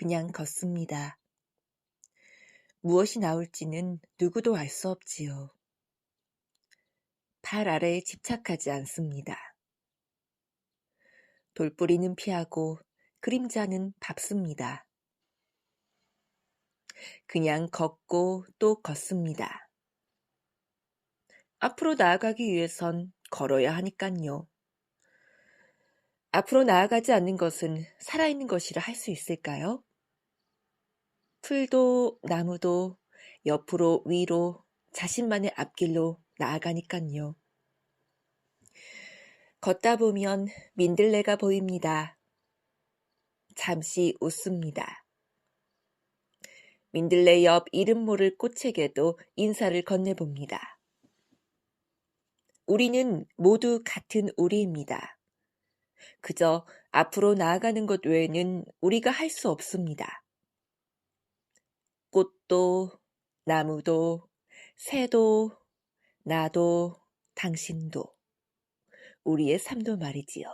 그냥 걷습니다. 무엇이 나올지는 누구도 알 수 없지요. 발 아래에 집착하지 않습니다. 돌뿌리는 피하고 그림자는 밟습니다. 그냥 걷고 또 걷습니다. 앞으로 나아가기 위해선 걸어야 하니깐요. 앞으로 나아가지 않는 것은 살아있는 것이라 할 수 있을까요? 풀도 나무도 옆으로 위로 자신만의 앞길로 나아가니깐요. 걷다 보면 민들레가 보입니다. 잠시 웃습니다. 민들레 옆 이름 모를 꽃에게도 인사를 건네봅니다. 우리는 모두 같은 우리입니다. 그저 앞으로 나아가는 것 외에는 우리가 할 수 없습니다. 꽃도, 나무도, 새도, 나도, 당신도, 우리의 삶도 말이지요.